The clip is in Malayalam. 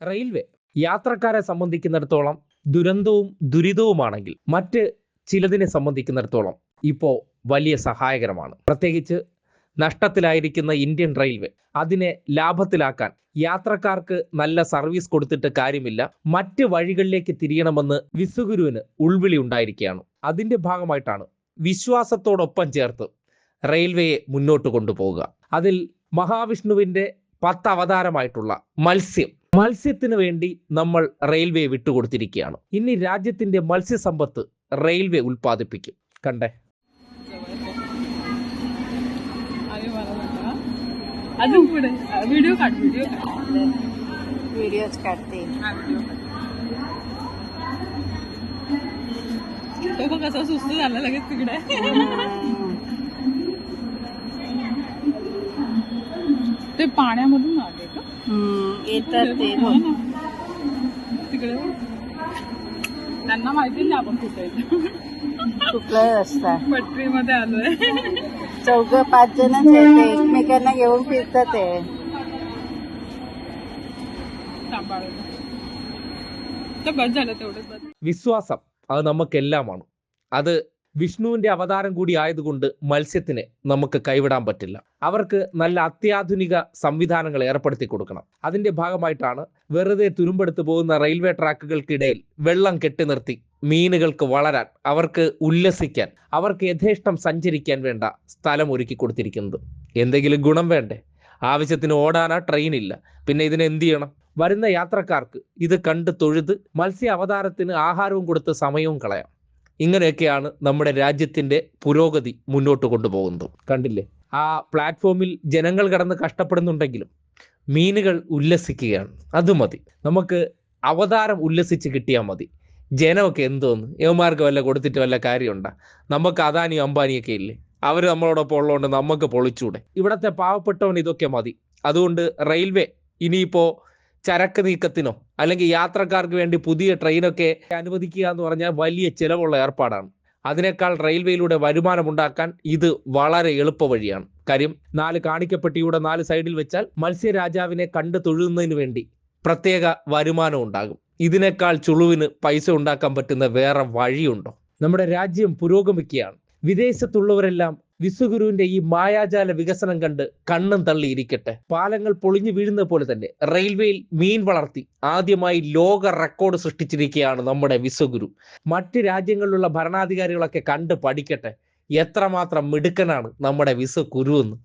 റെയിൽവേ. യാത്രക്കാരെ സംബന്ധിക്കുന്നിടത്തോളം ദുരന്തവും ദുരിതവുമാണെങ്കിൽ മറ്റ് ചിലതിനെ സംബന്ധിക്കുന്നിടത്തോളം ഇപ്പോൾ വലിയ സഹായകരമാണ്. പ്രത്യേകിച്ച് നഷ്ടത്തിലായിരിക്കുന്ന ഇന്ത്യൻ റെയിൽവേ അതിനെ ലാഭത്തിലാക്കാൻ യാത്രക്കാർക്ക് നല്ല സർവീസ് കൊടുത്തിട്ട് കാര്യമില്ല. മറ്റ് വഴികളിലേക്ക് തിരിയണമെന്ന് വിശ്വഗുരുവിന് ഉൾവിളി ഉണ്ടായിരിക്കുകയാണ്. അതിന്റെ ഭാഗമായിട്ടാണ് വിശ്വാസത്തോടൊപ്പം ചേർത്ത് റെയിൽവേയെ മുന്നോട്ട് കൊണ്ടുപോവുക. അതിൽ മഹാവിഷ്ണുവിന്റെ പത്ത് അവതാരമായിട്ടുള്ള മത്സ്യം മത്സ്യത്തിന് വേണ്ടി നമ്മൾ റെയിൽവേ വിട്ടുകൊടുത്തിരിക്കുകയാണ് ഇനി രാജ്യത്തിന്റെ മത്സ്യസമ്പത്ത് റെയിൽവേ ഉൽപ്പാദിപ്പിക്കും കണ്ടേ अरे मला नका. अजून पुढे व्हिडिओ काढ व्हिडिओ काढ व्हिडिओज काढते हा व्हिडिओ काढ तो बघ कसा सुस्त झाला लगेच तिकडे ते पाण्यामधून आले का हम्म, येतात ते हो ना. तिकडे बघ. त्यांना माहिती नाही आपण कुठे आहे. कुठलाही रस्ता पटरीमध्ये आलोय चौघ पाच जणच आहेत ते एकमेकांना घेऊन फिरतात ते सांभाळून तर बस झालं तेवढंच बस വിശ്വാസം അത് നമുക്കെല്ലാമാണ് അത് വിഷ്ണുവിന്റെ അവതാരം കൂടി ആയതുകൊണ്ട് മത്സ്യത്തിന് നമുക്ക് കൈവിടാൻ പറ്റില്ല. അവർക്ക് നല്ല അത്യാധുനിക സംവിധാനങ്ങൾ ഏർപ്പെടുത്തി കൊടുക്കണം. അതിന്റെ ഭാഗമായിട്ടാണ് വെറുതെ തുരുമ്പെടുത്ത് പോകുന്ന റെയിൽവേ ട്രാക്കുകൾക്കിടയിൽ വെള്ളം കെട്ടി നിർത്തി മീനുകൾക്ക് വളരാൻ അവർക്ക് ഉല്ലസിക്കാൻ അവർക്ക് യഥേഷ്ടം സഞ്ചരിക്കാൻ വേണ്ട സ്ഥലം ഒരുക്കി കൊടുത്തിരിക്കുന്നത്. എന്തെങ്കിലും ഗുണം വേണ്ടേ? ആവശ്യത്തിന് ഓടാനാ ട്രെയിൻ ഇല്ല. പിന്നെ ഇതിന് എന്ത് ചെയ്യണം? വരുന്ന യാത്രക്കാർക്ക് ഇത് കണ്ട് തൊഴുത് മത്സ്യ അവതാരത്തിന് ആഹാരവും കൊടുത്ത് സമയവും കളയാം. ഇങ്ങനെയൊക്കെയാണ് നമ്മുടെ രാജ്യത്തിന്റെ പുരോഗതി മുന്നോട്ട് കൊണ്ടുപോകുന്നത്. കണ്ടില്ലേ? ആ പ്ലാറ്റ്ഫോമിൽ ജനങ്ങൾ കടന്ന് കഷ്ടപ്പെടുന്നുണ്ടെങ്കിലും മീനുകൾ ഉല്ലസിക്കുകയാണ്. അത് മതി. നമുക്ക് അവതാരം ഉല്ലസിച്ച് കിട്ടിയാൽ മതി. ജനമൊക്കെ എന്തോന്ന്? യവന്മാർക്ക് വല്ല കൊടുത്തിട്ട് വല്ല കാര്യമുണ്ടാ? നമുക്ക് അദാനിയും അംബാനിയൊക്കെ ഇല്ലേ? അവർ നമ്മളോടൊപ്പം ഉള്ളതുകൊണ്ട് നമുക്ക് പൊളിച്ചൂടെ. ഇവിടത്തെ പാവപ്പെട്ടവന് ഇതൊക്കെ മതി. അതുകൊണ്ട് റെയിൽവേ ഇനിയിപ്പോ ചരക്ക് നീക്കത്തിനോ അല്ലെങ്കിൽ യാത്രക്കാർക്ക് വേണ്ടി പുതിയ ട്രെയിനൊക്കെ അനുവദിക്കുക എന്ന് പറഞ്ഞാൽ വലിയ ചിലവുള്ള ഏർപ്പാടാണ്. അതിനേക്കാൾ റെയിൽവേയിലൂടെ വരുമാനമുണ്ടാക്കാൻ ഇത് വളരെ എളുപ്പ വഴിയാണ്. കാര്യം നാല് കാണിക്കപ്പെട്ടിയുടെ നാല് സൈഡിൽ വെച്ചാൽ മത്സ്യരാജാവിനെ കണ്ടു തൊഴുന്നതിന് വേണ്ടി പ്രത്യേക വരുമാനം ഉണ്ടാകും. ഇതിനേക്കാൾ ചുളുവിന് പൈസ ഉണ്ടാക്കാൻ പറ്റുന്ന വേറെ വഴിയുണ്ടോ? നമ്മുടെ രാജ്യം പുരോഗമിക്കുകയാണ്. വിദേശത്തുള്ളവരെല്ലാം വിശ്വഗുരുവിന്റെ ഈ മായാജാല വികസനം കണ്ട് കണ്ണും തള്ളിയിരിക്കട്ടെ പാലങ്ങൾ പൊളിഞ്ഞു വീഴുന്ന പോലെ തന്നെ റെയിൽവേയിൽ മീൻ വളർത്തി ആദ്യമായി ലോക റെക്കോർഡ് സൃഷ്ടിച്ചിരിക്കുകയാണ് നമ്മുടെ വിശ്വഗുരു. മറ്റ് രാജ്യങ്ങളിലുള്ള ഭരണാധികാരികളൊക്കെ കണ്ട് പഠിക്കട്ടെ. എത്രമാത്രം മിടുക്കനാണ് നമ്മുടെ വിശ്വഗുരു എന്ന്